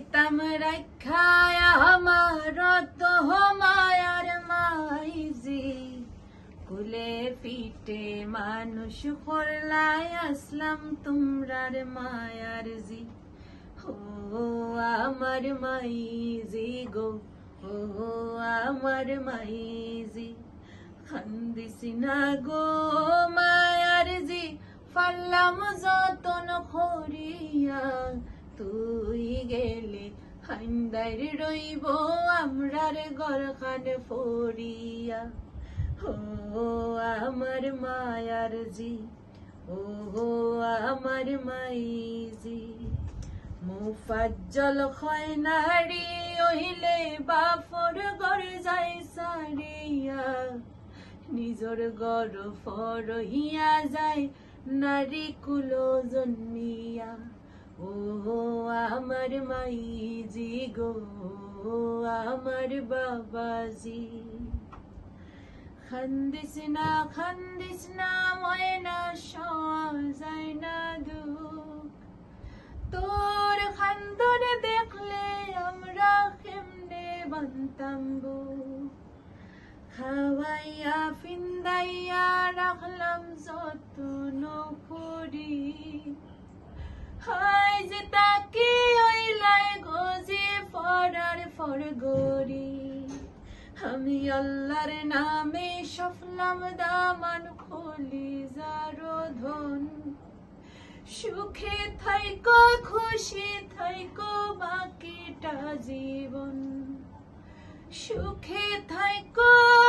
দিতাম রাখায় আমার তো মায়ার মাইজি কুলে পিঠে মানুষ করলাই আসলাম তোমরার মায়ার জি ও আমার মাইজি গো ও আমার মাইজি খান্দিসি না গো মায়ার জি ফাল্লাম যতন হান্দার রইব আমরার গরখান ফরিয়া ও আমার মায়ার জি ও আমার মাইজি মুফাজ্জল হয় নারী ওহিলে বাফর গর যাই সারিয়া। নিজর গর ফরহিয়া যায়, নারী কুলো জন্মিয়া। ও আমার মাইজি গো, আমার বাবাজি। খান্দিস না খান্দিস না, ময়না যায় না দুঃখ তোর খান্দন দেখলে আমরা কেমনে বান্তাম খাওয়াইয়া, ফিন্দাইয়া রাখলাম যত করি। ফরার ফর গরি। আমি আল্লাহর নামে সফলাম দামান খুলি যারো ধন। সুখে থাইক, খুশি থাইকো, বাকিটা জীবন। সুখে থাইকো